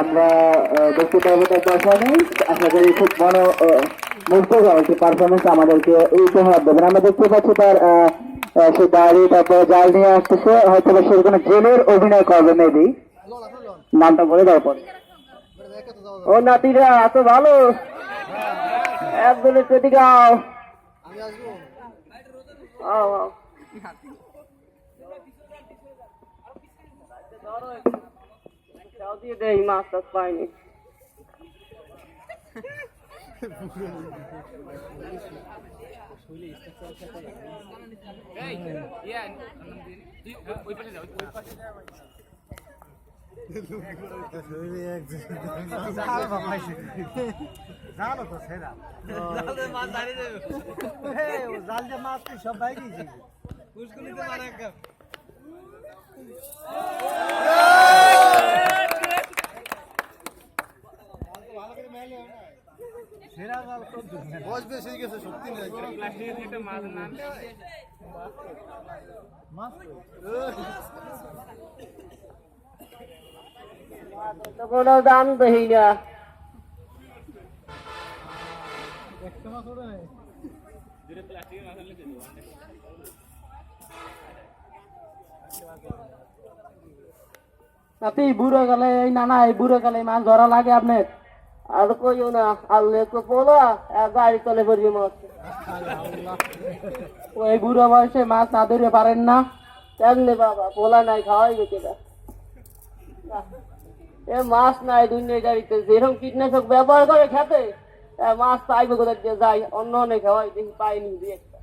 আমরা দেখতে পাবো তার পারফরমেন্স আশা করি খুব মনো মুগ্ধকর একটি পারফরমেন্স আমাদেরকে এই উপহার দেবেন। আমরা দেখতে পাচ্ছি তার সে দাড়ি তারপরে জাল নিয়ে আসতেছে। হয়তো সে কোনো জেলের অভিনয় করবে মেবি নামটা বলে দাও পরে। ও নাতিরা এত ভালো। একদলের প্রতি গাও আও, আও। দিয়ে দেই মাছ টাছ পাইনি জানো তো সেরা জাল যে মাছ তুই সব বাইরে সেরা জাল কোন বয়স বেশি গেছে, সত্যি মাছ। কোনো দাম দেই না নাই বুড়ো গেলে, এই না না এই বুড়ো গেলে মাছ ধরা লাগে আপনার? আর কইও না আল্লে তো পোলা গাড়ি তলে পড়বি মাছ। ওই বুড়ো বয়সে মাছ না ধরে পারেন না। কেমনে বাবা পোলা নাই, খাওয়াই গেছে এ মাছ নাই দুনিয়া গাড়িতে, যেরকম কীটনাশক ব্যবহার করে খেতে মাছ পাইবে দিয়ে? যায় অন্য অনেক খাওয়াই, দেখি পাইনি একটা।